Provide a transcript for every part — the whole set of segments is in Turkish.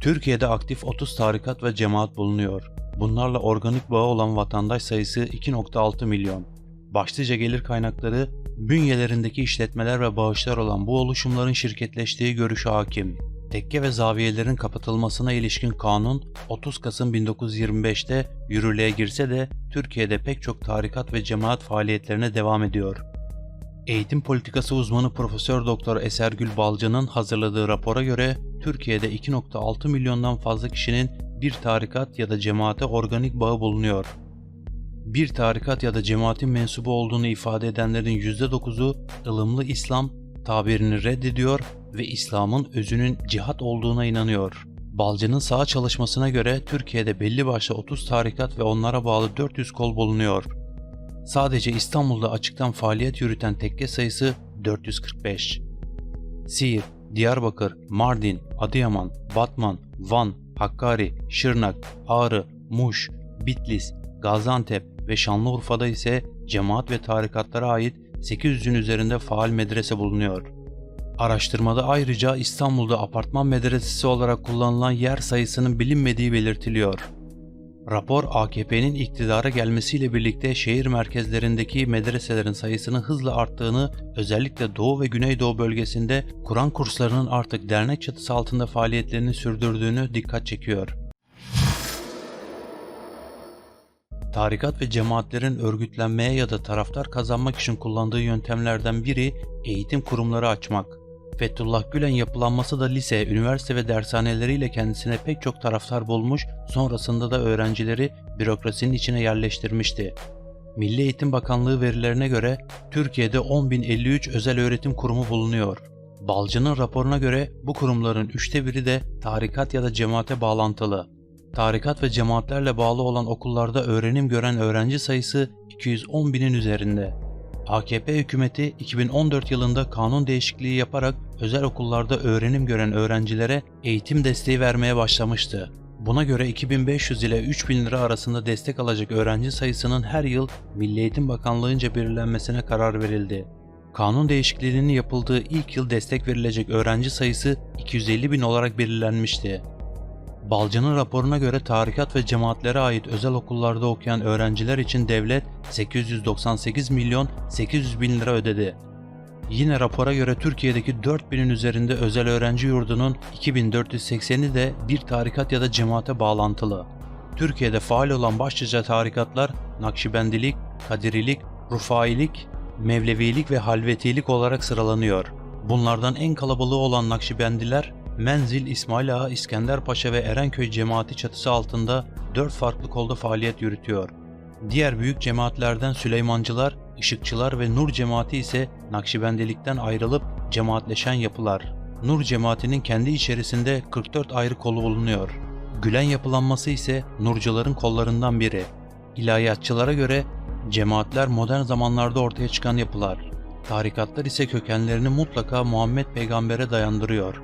Türkiye'de aktif 30 tarikat ve cemaat bulunuyor. Bunlarla organik bağı olan vatandaş sayısı 2.6 milyon. Başlıca gelir kaynakları bünyelerindeki işletmeler ve bağışlar olan bu oluşumların şirketleştiği görüşü hakim. Tekke ve zaviyelerin kapatılmasına ilişkin kanun 30 Kasım 1925'te yürürlüğe girse de Türkiye'de pek çok tarikat ve cemaat faaliyetlerine devam ediyor. Eğitim politikası uzmanı Profesör Doktor Esergül Balcı'nın hazırladığı rapora göre Türkiye'de 2.6 milyondan fazla kişinin bir tarikat ya da cemaate organik bağı bulunuyor. Bir tarikat ya da cemaatin mensubu olduğunu ifade edenlerin %9'u ılımlı İslam tabirini reddediyor ve İslam'ın özünün cihat olduğuna inanıyor. Balcı'nın sağ çalışmasına göre Türkiye'de belli başlı 30 tarikat ve onlara bağlı 400 kol bulunuyor. Sadece İstanbul'da açıktan faaliyet yürüten tekke sayısı 445. Siirt, Diyarbakır, Mardin, Adıyaman, Batman, Van, Hakkari, Şırnak, Ağrı, Muş, Bitlis, Gaziantep ve Şanlıurfa'da ise cemaat ve tarikatlara ait 800'ün üzerinde faal medrese bulunuyor. Araştırmada ayrıca İstanbul'da apartman medresesi olarak kullanılan yer sayısının bilinmediği belirtiliyor. Rapor AKP'nin iktidara gelmesiyle birlikte şehir merkezlerindeki medreselerin sayısının hızla arttığını, özellikle Doğu ve Güneydoğu bölgesinde Kur'an kurslarının artık dernek çatısı altında faaliyetlerini sürdürdüğünü dikkat çekiyor. Tarikat ve cemaatlerin örgütlenmeye ya da taraftar kazanmak için kullandığı yöntemlerden biri eğitim kurumları açmak. Fethullah Gülen yapılanması da lise, üniversite ve dershaneleriyle kendisine pek çok taraftar bulmuş, sonrasında da öğrencileri bürokrasinin içine yerleştirmişti. Milli Eğitim Bakanlığı verilerine göre Türkiye'de 10.053 özel öğretim kurumu bulunuyor. Balcı'nın raporuna göre bu kurumların üçte biri de tarikat ya da cemaate bağlantılı. Tarikat ve cemaatlerle bağlı olan okullarda öğrenim gören öğrenci sayısı 210 binin üzerinde. AKP hükümeti 2014 yılında kanun değişikliği yaparak özel okullarda öğrenim gören öğrencilere eğitim desteği vermeye başlamıştı. Buna göre 2500 ile 3000 lira arasında destek alacak öğrenci sayısının her yıl Milli Eğitim Bakanlığı'nca belirlenmesine karar verildi. Kanun değişikliğinin yapıldığı ilk yıl destek verilecek öğrenci sayısı 250 bin olarak belirlenmişti. Balcı'nın raporuna göre tarikat ve cemaatlere ait özel okullarda okuyan öğrenciler için devlet 898 milyon 800 bin lira ödedi. Yine rapora göre Türkiye'deki 4000'in üzerinde özel öğrenci yurdunun 2480'i de bir tarikat ya da cemaate bağlantılı. Türkiye'de faal olan başlıca tarikatlar Nakşibendilik, Kadirilik, Rufailik, Mevlevilik ve Halvetilik olarak sıralanıyor. Bunlardan en kalabalığı olan Nakşibendiler Menzil, İsmail Ağa, İskender Paşa ve Erenköy cemaati çatısı altında dört farklı kolda faaliyet yürütüyor. Diğer büyük cemaatlerden Süleymancılar, Işıkçılar ve Nur cemaati ise Nakşibendilikten ayrılıp cemaatleşen yapılar. Nur cemaatinin kendi içerisinde 44 ayrı kolu bulunuyor. Gülen yapılanması ise Nurcuların kollarından biri. İlahiyatçılara göre cemaatler modern zamanlarda ortaya çıkan yapılar. Tarikatlar ise kökenlerini mutlaka Muhammed peygambere dayandırıyor.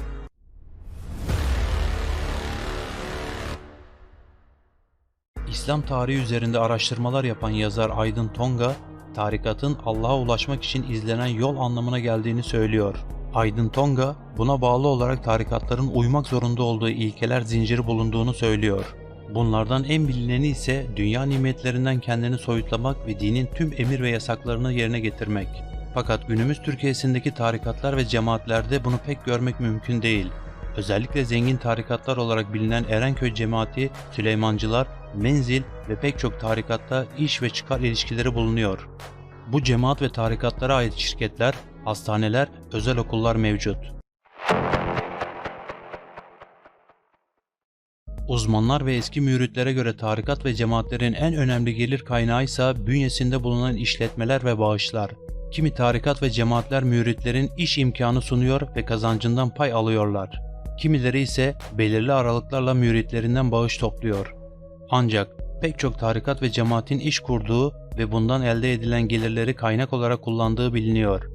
İslam tarihi üzerinde araştırmalar yapan yazar Aydın Tonga, tarikatın Allah'a ulaşmak için izlenen yol anlamına geldiğini söylüyor. Aydın Tonga, buna bağlı olarak tarikatların uymak zorunda olduğu ilkeler zinciri bulunduğunu söylüyor. Bunlardan en bilineni ise dünya nimetlerinden kendini soyutlamak ve dinin tüm emir ve yasaklarını yerine getirmek. Fakat günümüz Türkiye'sindeki tarikatlar ve cemaatlerde bunu pek görmek mümkün değil. Özellikle zengin tarikatlar olarak bilinen Erenköy cemaati, Süleymancılar, Menzil ve pek çok tarikatta iş ve çıkar ilişkileri bulunuyor. Bu cemaat ve tarikatlara ait şirketler, hastaneler, özel okullar mevcut. Uzmanlar ve eski müritlere göre tarikat ve cemaatlerin en önemli gelir kaynağı ise bünyesinde bulunan işletmeler ve bağışlar. Kimi tarikat ve cemaatler müritlerin iş imkanı sunuyor ve kazancından pay alıyorlar. Kimileri ise belirli aralıklarla müritlerinden bağış topluyor. Ancak pek çok tarikat ve cemaatin iş kurduğu ve bundan elde edilen gelirleri kaynak olarak kullandığı biliniyor.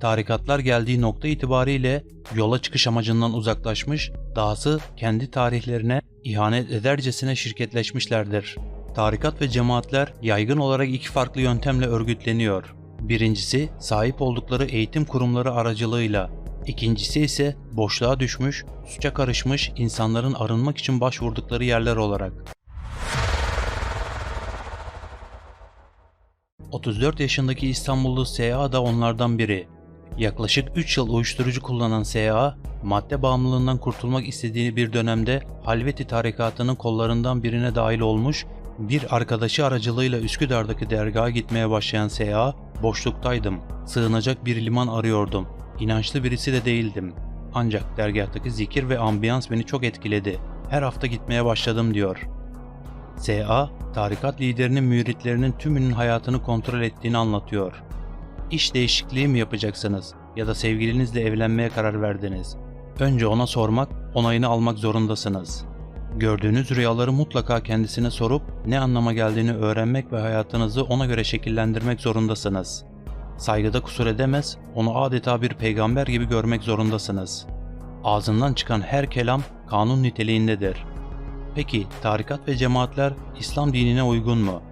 Tarikatlar geldiği nokta itibariyle yola çıkış amacından uzaklaşmış, dahası kendi tarihlerine ihanet edercesine şirketleşmişlerdir. Tarikat ve cemaatler yaygın olarak iki farklı yöntemle örgütleniyor. Birincisi sahip oldukları eğitim kurumları aracılığıyla İkincisi ise boşluğa düşmüş, suça karışmış insanların arınmak için başvurdukları yerler olarak. 34 yaşındaki İstanbullu S.A. da onlardan biri. Yaklaşık 3 yıl uyuşturucu kullanan S.A., madde bağımlılığından kurtulmak istediği bir dönemde Halveti tarikatının kollarından birine dahil olmuş, bir arkadaşı aracılığıyla Üsküdar'daki dergaha gitmeye başlayan S.A., boşluktaydım, sığınacak bir liman arıyordum, inançlı birisi de değildim. Ancak dergahtaki zikir ve ambiyans beni çok etkiledi. Her hafta gitmeye başladım diyor. S.A. tarikat liderinin müritlerinin tümünün hayatını kontrol ettiğini anlatıyor. İş değişikliği mi yapacaksınız ya da sevgilinizle evlenmeye karar verdiniz? Önce ona sormak, onayını almak zorundasınız. Gördüğünüz rüyaları mutlaka kendisine sorup ne anlama geldiğini öğrenmek ve hayatınızı ona göre şekillendirmek zorundasınız. Saygıda kusur edemez, onu adeta bir peygamber gibi görmek zorundasınız. Ağzından çıkan her kelam kanun niteliğindedir. Peki tarikat ve cemaatler İslam dinine uygun mu?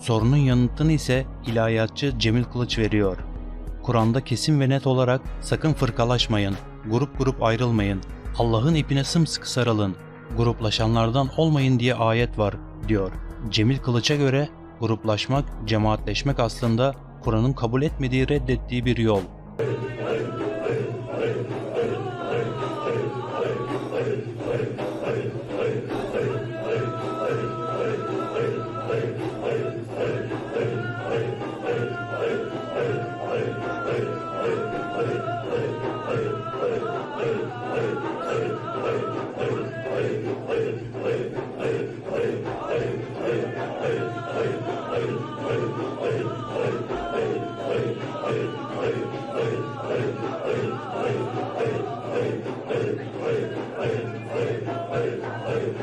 Sorunun yanıtını ise ilahiyatçı Cemil Kılıç veriyor. Kur'an'da kesin ve net olarak sakın fırkalaşmayın, grup grup ayrılmayın, Allah'ın ipine sımsıkı sarılın, gruplaşanlardan olmayın diye ayet var diyor. Cemil Kılıç'a göre gruplaşmak, cemaatleşmek aslında Kur'an'ın kabul etmediği, reddettiği bir yol.